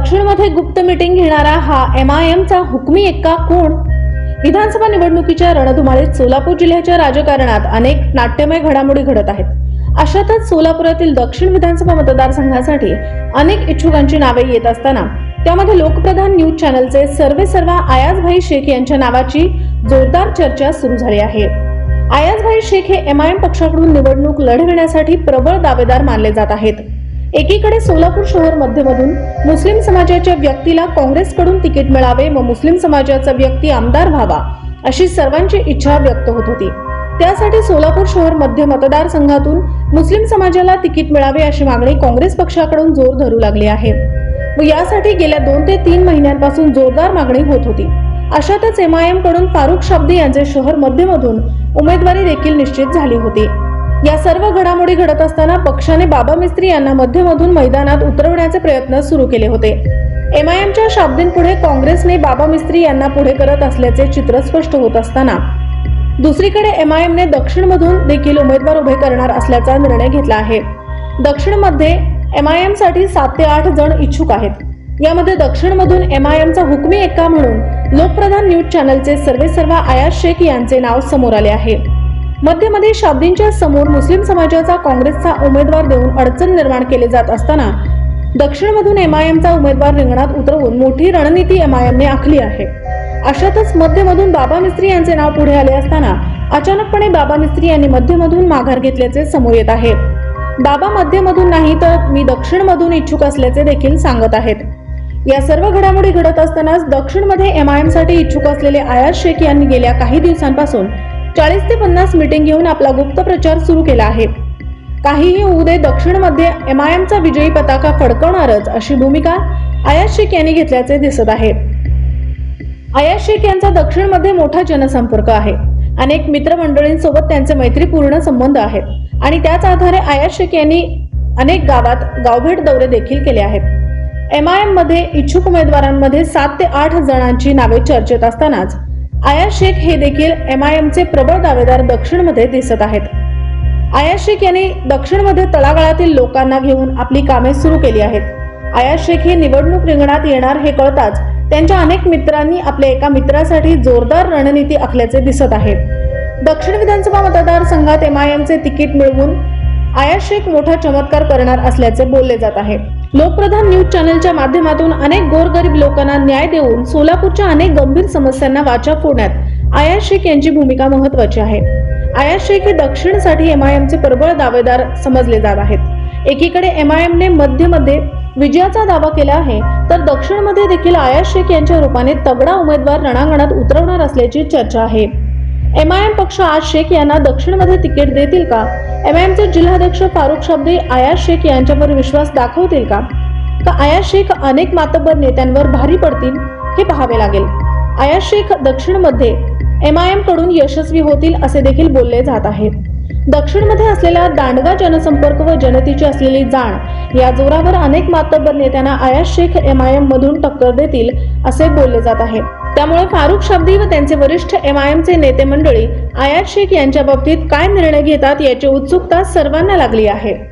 दक्षिणमध्ये गुप्त मीटिंग घेणारा हा एम आय एमचा हुकमी एक्का कोण? विधानसभा निवडणुकीच्या रणधुमाळीत सोलापूर जिल्ह्याच्या राजकारणात अनेक नाट्यमय घडामोडी घडत आहेत. अशातच सोलापुरातील दक्षिण विधानसभा मतदारसंघासाठी अनेक इच्छुकांची नावे येत असताना त्यामध्ये लोकप्रधान न्यूज चॅनलचे सर्वे सर्वा आयाजभाई शेख यांच्या नावाची जोरदार चर्चा सुरू झाली आहे. आयाजभाई शेख हे एम आय एम पक्षाकडून निवडणूक लढविण्यासाठी प्रबळ दावेदार मानले जात आहेत. एकीकडे सोलापूर शहर मध्यमधून मुस्लिम समाजाच्या व्यक्तीला काँग्रेसकडून तिकीट मिळावे व मुस्लिम समाजाचा व्यक्ती आमदार व्हावा अशी सर्वांची इच्छा व्यक्त होत होती. त्यासाठी सोलापूर शहर मध्य मतदारसंघातून मुस्लिम समाजाला तिकीट मिळावे अशी मागणी काँग्रेस पक्षाकडून जोर धरू लागली आहे. व यासाठी गेल्या दोन ते तीन महिन्यांपासून जोरदार मागणी होत होती. अशातच एम आय एमकडून फारुख शाब्दी यांचे शहर मध्यमधून उमेदवारी देखील निश्चित झाली होती. या सर्व घडामोडी घडत असताना पक्षाने बाबा मिस्त्री यांना मध्यमधून मैदानात उतरवण्याचे प्रयत्न सुरू केले होते. एम आय एमच्या शाब्दींपुढे काँग्रेसने बाबा मिस्त्री यांना पुढे करत असल्याचे चित्र स्पष्ट होत असताना दुसरीकडे एम आय एमने दक्षिणमधून देखील उमेदवार उभे करणार असल्याचा निर्णय घेतला आहे. दक्षिणमध्ये एम आय सात ते आठ जण इच्छुक आहेत. यामध्ये दक्षिणमधून एम आय एमचा हुकमी एक्का म्हणून लोकप्रधान न्यूज चॅनलचे सर्वेसर्वा आयाज शेख यांचे नाव समोर आले आहे. मध्यमध्ये शाब्दींच्या समोर मुस्लिम समाजाचा काँग्रेसचा उमेदवार देऊन अडचण निर्माण केले जात असताना दक्षिणमधून एम आय एमचा उमेदवार रिंगणात उतरवून मोठी रणनीती एम आय एमने आखली आहे. अशातच मध्यमधून बाबा मिस्त्री यांचे नाव पुढे आले असताना अचानकपणे बाबा मिस्त्री यांनी मध्यमधून माघार घेतल्याचे समोर येत आहे. बाबा मध्यमधून नाही तर मी दक्षिणमधून इच्छुक असल्याचे देखील सांगत आहेत. या सर्व घडामोडी घडत असतानाच दक्षिणमध्ये एम आय इच्छुक असलेले आयाज शेख यांनी गेल्या काही दिवसांपासून चाळीस ते पन्नास मीटिंग घेऊन आपला गुप्त प्रचार सुरू केला आहे. काहीही होऊ दे दक्षिणमध्ये एम आय एमचा विजयी पताका फडकवणारच अशी भूमिका आयाज शेख यांनी घेतल्याचे दिसत आहे. आयाज शेख यांचा दक्षिणमध्ये मोठा जनसंपर्क आहे. अनेक मित्रमंडळींसोबत त्यांचे मैत्रीपूर्ण संबंध आहेत आणि त्याच आधारे आयाज शेख यांनी अनेक गावात गावभेट दौरे देखील केले आहेत. एम आय एममध्ये इच्छुक उमेदवारांमध्ये सात ते आठ जणांची नावे चर्चेत असतानाच आयाज शेख हे देखील एम आय एमचे प्रबळ दावेदार दक्षिणमध्ये दिसत आहेत. आयाज शेख यांनी दक्षिणमध्ये तळागाळातील लोकांना घेऊन आपली कामे सुरू केली आहेत. आयाज शेख हे निवडणूक रिंगणात येणार हे कळताच त्यांच्या अनेक मित्रांनी आपल्या एका मित्रासाठी जोरदार रणनीती आखल्याचे दिसत आहे. दक्षिण विधानसभा मतदारसंघात एम आय एमचे तिकीट मिळवून आयाज शेख मोठा चमत्कार करणार असल्याचे बोलले जात आहे. लोकप्रधान न्यूज चॅनलच्या माध्यमातून अनेक गोरगरीब लोकांना न्याय देऊन सोलापूरच्या अनेक गंभीर समस्यांना वाचा फोडण्यात आयाज शेख यांची भूमिका महत्वाची आहे. आयाज शेख हे दक्षिणसाठी एम आय एमचे प्रबळ दावेदार समजले जात आहेत. एकीकडे एम आय एमने मध्यमध्ये विजयाचा दावा केला आहे तर दक्षिणमध्ये देखील आयाज शेख यांच्या रूपाने तगडा उमेदवार रणांगणात उतरवणार असल्याची चर्चा आहे. एम आय एम पक्ष आज शेख यांना दक्षिणमध्ये तिकीट देतील का? एम आय एमचे जिल्हाध्यक्ष फारुख शाब्दी आयाज शेख यांच्यावर विश्वास दाखवतील का? का आयाज शेख अनेक मातब्बर नेत्यांवर भारी पडतील? हे पाहावे लागेल. आयाज शेख दक्षिणमध्ये एम आय एमकडून यशस्वी होतील असे देखील बोलले जात आहे. दक्षिणमध्ये असलेला दांडगा जनसंपर्क व जनतेची असलेली जाण या जोरावर अनेक मातब्बर नेत्यांना Ayaz Shaikh M I M मधून टक्कर देतील असे बोलले जात आहे. त्यामुळे फारुख शाब्दी व त्यांचे वरिष्ठ एम आय एमचे नेते मंडळी आयात शेख यांच्या बाबतीत काय निर्णय घेतात याची उत्सुकता सर्वांना लागली आहे.